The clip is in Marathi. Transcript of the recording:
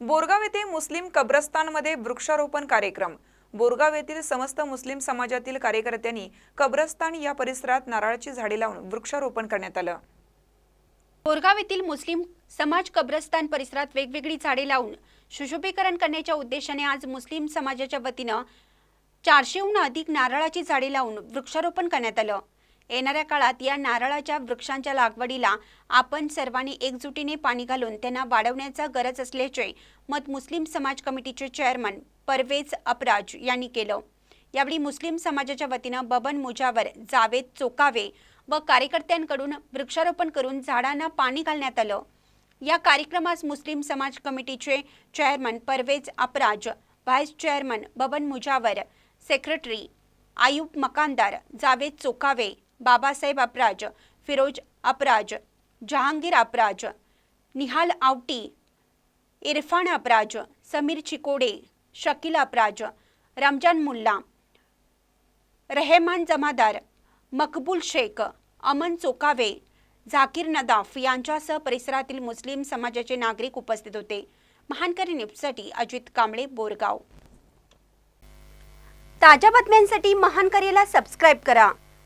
बोरगाव येथे मुस्लिम कब्रस्तानमध्ये वृक्षारोपण कार्यक्रम. बोरगाव येथील समस्त मुस्लिम समाजातील कार्यकर्त्यांनी कब्रस्तान या परिसरात नारळाची झाडे लावून वृक्षारोपण करण्यात आलं. बोरगाव येथील मुस्लिम समाज कब्रस्तान परिसरात वेगवेगळी झाडे लावून सुशोभीकरण करण्याच्या उद्देशाने आज मुस्लिम समाजाच्या वतीनं चारशेहून अधिक नारळाची झाडे लावून वृक्षारोपण करण्यात आलं. येणाऱ्या काळात या नारळाच्या वृक्षांच्या लागवडीला आपण सर्वांनी एकजुटीने पाणी घालून त्यांना वाढवण्याचा गरज असल्याचे मत मुस्लिम समाज कमिटीचे चेअरमन परवेज अपराज यांनी केलं. यावेळी मुस्लिम समाजाच्या वतीनं बबन मुजावर जावेद चोकावे व कार्यकर्त्यांकडून वृक्षारोपण करून झाडांना पाणी घालण्यात आलं. या कार्यक्रमास मुस्लिम समाज कमिटीचे chairman Parvez Apraj vice chairman Baban Mujawar secretary Ayub Makandar Javed Chokave Babasaheb Apraj Firoz Apraj Jahangir Apraj Nihal Awati Irfan Apraj Sameer Chikode Shakeel Apraj Ramzan Mulla Rehman Jamadar Maqbool Shaikh Aman चोकावे Zakir Nadaf यांच्यासह परिसरातील मुस्लिम समाजाचे नागरिक उपस्थित होते. महानकरी न्यूजसाठी अजित कांबळे बोरगाव. ताज्या बातम्यांसाठी महानकरीला सबस्क्राईब करा.